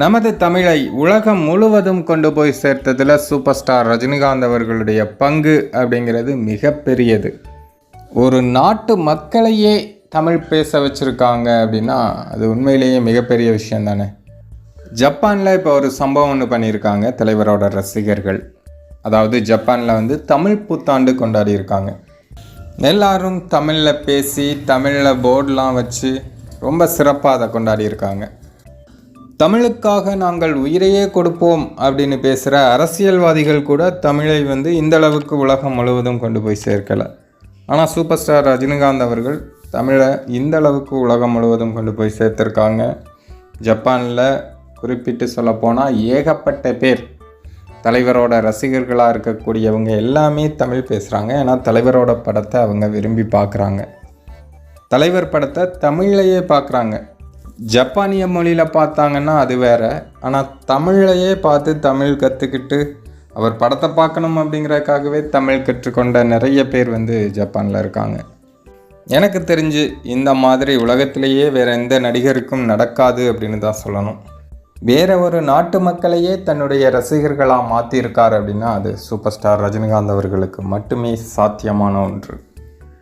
நமது தமிழை உலகம் முழுவதும் கொண்டு போய் சேர்த்ததில் சூப்பர் ஸ்டார் ரஜினிகாந்த் அவர்களுடைய பங்கு அப்படிங்கிறது மிகப்பெரியது. ஒரு நாட்டு மக்களையே தமிழ் பேச வச்சுருக்காங்க அப்படின்னா அது உண்மையிலேயே மிகப்பெரிய விஷயம் தானே. ஜப்பானில் இப்போ ஒரு சம்பவம் ஒன்று பண்ணியிருக்காங்க தலைவரோட ரசிகர்கள். அதாவது ஜப்பானில் வந்து தமிழ் புத்தாண்டு கொண்டாடி இருக்காங்க. எல்லாரும் தமிழில் பேசி தமிழில் போர்டெலாம் வச்சு ரொம்ப சிறப்பாக அதை கொண்டாடி இருக்காங்க. தமிழுக்காக நாங்கள் உயிரையே கொடுப்போம் அப்படின்னு பேசுகிற அரசியல்வாதிகள் கூட தமிழை வந்து இந்த அளவுக்கு உலகம் முழுவதும் கொண்டு போய் சேர்க்கலை. ஆனால் சூப்பர் ஸ்டார் ரஜினிகாந்த் அவர்கள் தமிழை இந்த அளவுக்கு உலகம் முழுவதும் கொண்டு போய் சேர்த்துருக்காங்க. ஜப்பானில் குறிப்பிட்டு சொல்லப்போனால் ஏகப்பட்ட பேர் தலைவரோட ரசிகர்களாக இருக்கக்கூடியவங்க எல்லாமே தமிழ் பேசுகிறாங்க ஏன்னா தலைவரோட படத்தை அவங்க விரும்பி பார்க்குறாங்க தலைவர் படத்தை தமிழ்லையே பார்க்குறாங்க ஜப்பானிய மொழியில் பார்த்தாங்கன்னா அது வேற. ஆனால் தமிழ்லையே பார்த்து தமிழ் கற்றுக்கிட்டு அவர் படத்தை பார்க்கணும் அப்படிங்கிறதுக்காகவே தமிழ் கற்றுக்கொண்ட நிறைய பேர் வந்து ஜப்பானில் இருக்காங்க. எனக்கு தெரிஞ்சு இந்த மாதிரி உலகத்திலேயே வேற எந்த நடிகருக்கும் நடக்காது அப்படின்னு தான் சொல்லணும். வேற ஒரு நாட்டு மக்களையே தன்னுடைய ரசிகர்களாக மாற்றியிருக்கார் அப்படின்னா அது சூப்பர் ஸ்டார் ரஜினிகாந்த் அவர்களுக்கு மட்டுமே சாத்தியமான ஒன்று.